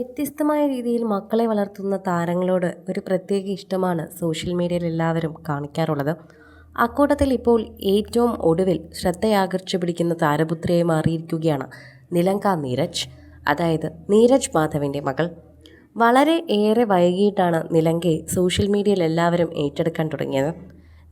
വ്യത്യസ്തമായ രീതിയിൽ മക്കളെ വളർത്തുന്ന താരങ്ങളോട് ഒരു പ്രത്യേക ഇഷ്ടമാണ് സോഷ്യൽ മീഡിയയിൽ എല്ലാവരും കാണിക്കാറുള്ളത്. അക്കൂട്ടത്തിൽ ഇപ്പോൾ ഏറ്റവും ഒടുവിൽ ശ്രദ്ധയാകർഷിച്ചു പിടിക്കുന്ന താരപുത്രിയായി മാറിയിരിക്കുകയാണ് നിലങ്ക നീരജ് അതായത് നീരജ് മാധവിന്റെ മകൾ. വളരെ ഏറെ വൈകിയിട്ടാണ് നിലങ്കയെ സോഷ്യൽ മീഡിയയിൽ എല്ലാവരും ഏറ്റെടുക്കാൻ തുടങ്ങിയത്.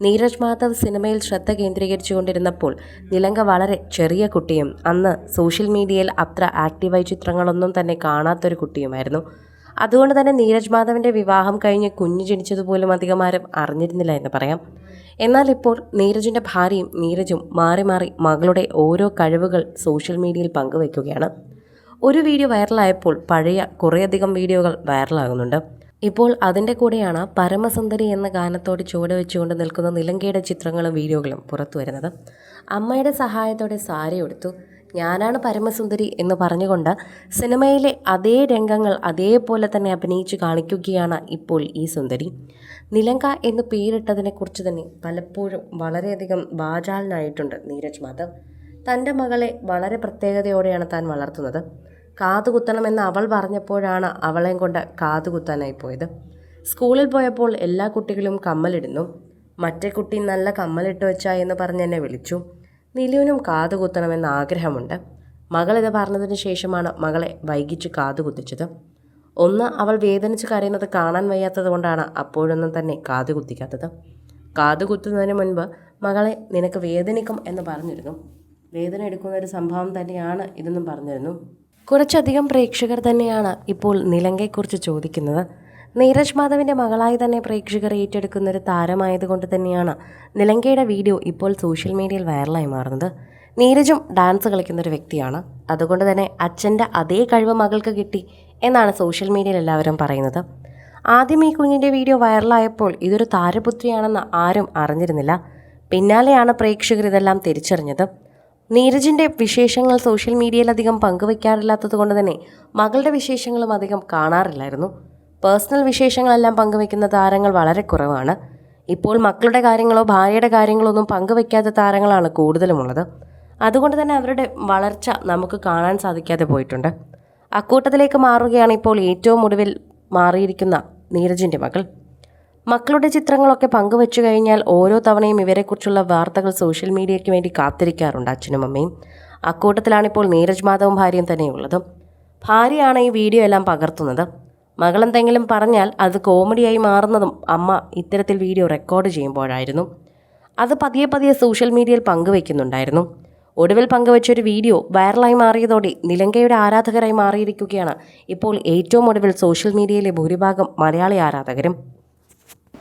നീരജ് മാധവ് സിനിമയിൽ ശ്രദ്ധ കേന്ദ്രീകരിച്ചുകൊണ്ടിരുന്നപ്പോൾ നിലങ്ക വളരെ ചെറിയ കുട്ടിയും അന്ന് സോഷ്യൽ മീഡിയയിൽ അത്ര ആക്റ്റീവായി ചിത്രങ്ങളൊന്നും തന്നെ കാണാത്തൊരു കുട്ടിയുമായിരുന്നു. അതുകൊണ്ട് തന്നെ നീരജ് മാധവിന്റെ വിവാഹം കഴിഞ്ഞ് കുഞ്ഞു ജനിച്ചതുപോലും അധികം ആരും അറിഞ്ഞിരുന്നില്ല എന്ന് പറയാം. എന്നാൽ ഇപ്പോൾ നീരജിന്റെ ഭാര്യയും നീരജും മാറി മാറി മകളുടെ ഓരോ കഴിവുകൾ സോഷ്യൽ മീഡിയയിൽ പങ്കുവയ്ക്കുകയാണ്. ഒരു വീഡിയോ വൈറലായപ്പോൾ പഴയ കുറേയധികം വീഡിയോകൾ വൈറലാകുന്നുണ്ട്. ഇപ്പോൾ അതിന്റെ കൂടെയാണ് പരമസുന്ദരി എന്ന ഗാനത്തോട് ചുവട് വെച്ചുകൊണ്ട് നിൽക്കുന്ന നിലങ്കയുടെ ചിത്രങ്ങളും വീഡിയോകളും പുറത്തു വരുന്നത്. അമ്മയുടെ സഹായത്തോടെ സാരി എടുത്തു ഞാനാണ് പരമസുന്ദരി എന്ന് പറഞ്ഞുകൊണ്ട് സിനിമയിലെ അതേ രംഗങ്ങൾ അതേപോലെ തന്നെ അഭിനയിച്ചു കാണിക്കുകയാണ് ഇപ്പോൾ ഈ സുന്ദരി. നിലങ്ക എന്ന് പേരിട്ടതിനെക്കുറിച്ച് തന്നെ പലപ്പോഴും വളരെയധികം വാചാലനായിട്ടുണ്ട് നീരജ് മാധവ്. തന്റെ മകളെ വളരെ പ്രത്യേകതയോടെയാണ് താൻ വളർത്തുന്നത്. കാതുകുത്തണമെന്ന് അവൾ പറഞ്ഞപ്പോഴാണ് അവളെയും കൊണ്ട് കാതുകുത്താനായി പോയത്. സ്കൂളിൽ പോയപ്പോൾ എല്ലാ കുട്ടികളും കമ്മലിടുന്നു. മറ്റേ കുട്ടി നല്ല കമ്മലിട്ട് വെച്ചാ എന്ന് പറഞ്ഞ് എന്നെ വിളിച്ചു. നിലുവിനും കാതുകുത്തണമെന്ന് ആഗ്രഹമുണ്ട്. മകൾ ഇത് പറഞ്ഞതിന് ശേഷമാണ് മകളെ വൈകിച്ച് കാതുകുത്തിച്ചത്. ഒന്ന് അവൾ വേദനിച്ച് കരയുന്നത് കാണാൻ വയ്യാത്തത് കൊണ്ടാണ് അപ്പോഴൊന്നും തന്നെ കാതുകുത്തിക്കാത്തത്. കുത്തിക്കാത്തത് കാത് കുത്തുന്നതിന് മുൻപ് മകളെ നിനക്ക് വേദനിക്കും എന്ന് പറഞ്ഞിരുന്നു. വേദന എടുക്കുന്ന ഒരു സംഭവം തന്നെയാണ് ഇതെന്നും പറഞ്ഞിരുന്നു. കുറച്ചധികം പ്രേക്ഷകർ തന്നെയാണ് ഇപ്പോൾ നിലങ്കയെക്കുറിച്ച് ചോദിക്കുന്നത്. നീരജ് മാധവിന്റെ മകളായി തന്നെ പ്രേക്ഷകർ ഏറ്റെടുക്കുന്ന ഒരു താരമായതുകൊണ്ട് തന്നെയാണ് നിലങ്കയുടെ വീഡിയോ ഇപ്പോൾ സോഷ്യൽ മീഡിയയിൽ വൈറലായി മാറുന്നത്. നീരജും ഡാൻസ് കളിക്കുന്ന ഒരു വ്യക്തിയാണ്. അതുകൊണ്ട് തന്നെ അച്ഛന്റെ അതേ കഴിവ് മകൾക്ക് കിട്ടി എന്നാണ് സോഷ്യൽ മീഡിയയിൽ എല്ലാവരും പറയുന്നത്. ആദ്യം ഈ കുഞ്ഞിന്റെ വീഡിയോ വൈറലായപ്പോൾ ഇതൊരു താരപുത്രിയാണെന്ന് ആരും അറിഞ്ഞിരുന്നില്ല. പിന്നാലെയാണ് പ്രേക്ഷകർ ഇതെല്ലാം തിരിച്ചറിഞ്ഞത്. നീരജിന്റെ വിശേഷങ്ങൾ സോഷ്യൽ മീഡിയയിൽ അധികം പങ്കുവയ്ക്കാറില്ലാത്തത് കൊണ്ട് തന്നെ മകളുടെ വിശേഷങ്ങളും അധികം കാണാറില്ലായിരുന്നു. പേഴ്സണൽ വിശേഷങ്ങളെല്ലാം പങ്കുവെക്കുന്ന താരങ്ങൾ വളരെ കുറവാണ്. ഇപ്പോൾ മക്കളുടെ കാര്യങ്ങളോ ഭാര്യയുടെ കാര്യങ്ങളോ ഒന്നും പങ്കുവെക്കാത്ത താരങ്ങളാണ് കൂടുതലുമുള്ളത്. അതുകൊണ്ട് തന്നെ അവരുടെ വളർച്ച നമുക്ക് കാണാൻ സാധിക്കാതെ പോയിട്ടുണ്ട്. അക്കൂട്ടത്തിലേക്ക് മാറുകയാണ് ഇപ്പോൾ ഏറ്റവും ഒടുവിൽ മാറിയിരിക്കുന്ന നീരജിന്റെ മകൾ. മക്കളുടെ ചിത്രങ്ങളൊക്കെ പങ്കുവച്ചു കഴിഞ്ഞാൽ ഓരോ തവണയും ഇവരെക്കുറിച്ചുള്ള വാർത്തകൾ സോഷ്യൽ മീഡിയയ്ക്ക് വേണ്ടി കാത്തിരിക്കാറുണ്ട് അച്ഛനും അമ്മയും. അക്കൂട്ടത്തിലാണിപ്പോൾ നീരജ് മാധവും ഭാര്യയും തന്നെയുള്ളത്. ഭാര്യയാണ് ഈ വീഡിയോ എല്ലാം പകർത്തുന്നത്. മകളെന്തെങ്കിലും പറഞ്ഞാൽ അത് കോമഡിയായി മാറുന്നതും അമ്മ ഇത്തരത്തിൽ വീഡിയോ റെക്കോർഡ് ചെയ്യുമ്പോഴായിരുന്നു. അത് പതിയെ പതിയെ സോഷ്യൽ മീഡിയയിൽ പങ്കുവയ്ക്കുന്നുണ്ടായിരുന്നു ഒടുവിൽ പങ്കുവച്ചൊരു വീഡിയോ വൈറലായി മാറിയതോടെ നിലങ്കയുടെ ആരാധകരായി മാറിയിരിക്കുകയാണ് ഇപ്പോൾ ഏറ്റവും ഒടുവിൽ സോഷ്യൽ മീഡിയയിലെ ഭൂരിഭാഗം മലയാളി ആരാധകരും.